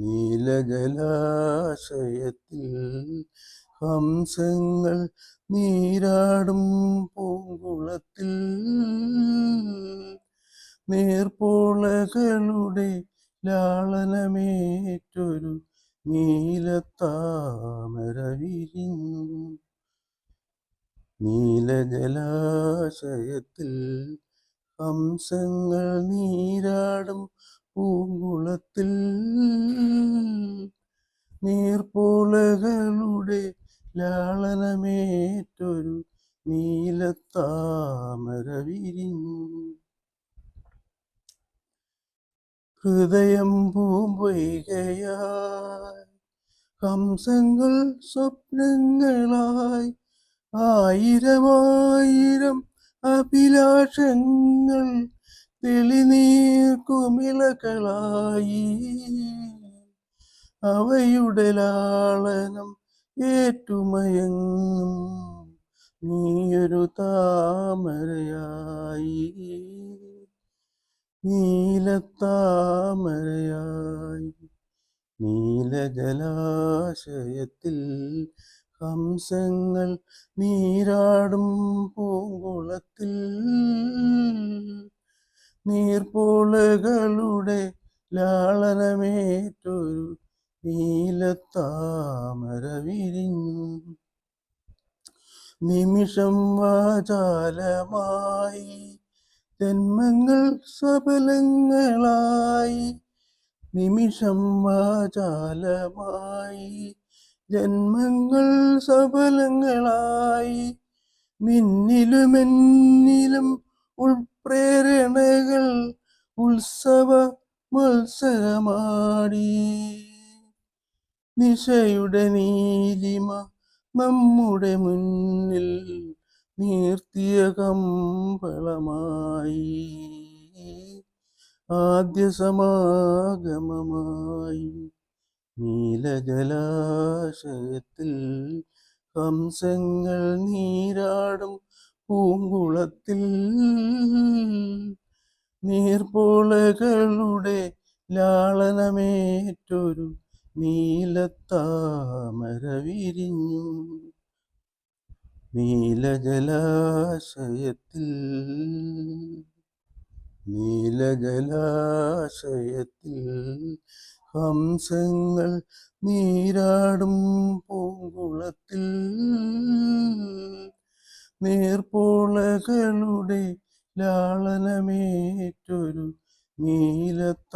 നീലജലാശയത്തിൽ ഹംസങ്ങൾ നീരാടും പൂങ്കുളത്തിൽ. നീർപ്പോളകളുടെ ലാളനമേറ്റൊരു നീലത്താമര വിരിഞ്ഞു നീലജലാശയത്തിൽ ഹംസങ്ങൾ നീരാടും പൂങ്കുളത്തിൽ നീർപ്പോളകളുടെ ലാളനമേറ്റൊരു നീലത്താമര വിരിഞ്ഞു ഹൃദയം പൂമ്പൊയ്കയായി ഹംസങ്ങൾ സ്വപ്നങ്ങളായി ആയിരമായിരം അഭിലാഷങ്ങൾ തെളിനീർക്കുമിളകളായി അവയുടെ ലാളനം ഏറ്റുമയങ്ങും. നീയൊരു താമരയായി. നീലത്താമരയായി. നീലജലാശയത്തിൽ ഹംസങ്ങൾ നീരാടും പൂങ്കുളത്തിൽ. നീർപ്പോളകളുടെ ലാളനമേറ്റൊരു നീലത്താമര വിരിഞ്ഞു നിമിഷം വാചാലമായി ജന്മങ്ങൾ സബലങ്ങളായി. നിമിഷം വാചാലമായി ജന്മങ്ങൾ സബലങ്ങളായി. മിന്നിലുമെന്നിലും നിന്നിലുമെന്നിലും ഉൾപ്രേരണകൾ ഉത്സവ മത്സരമാടി. നിശയുടെ നീലിമ നമ്മുടെ മുന്നിൽ നീർത്തിയ കമ്പളമായി. ആദ്യ സമാഗമമായി നീലജലാശയത്തിൽ ഹംസങ്ങൾ നീരാടും പൂങ്കുളത്തിൽ നീർപോളകളുടെ ലാളനമേറ്റൊരു നീലത്താമര വിരിഞ്ഞു നീലജലാശയത്തിൽ നീലജലാശയത്തിൽ ഹംസങ്ങൾ നീരാടും പൂങ്കുളത്തിൽ നീർപ്പോളകളുടെ ലാളനമേറ്റൊരു നീലത്താമര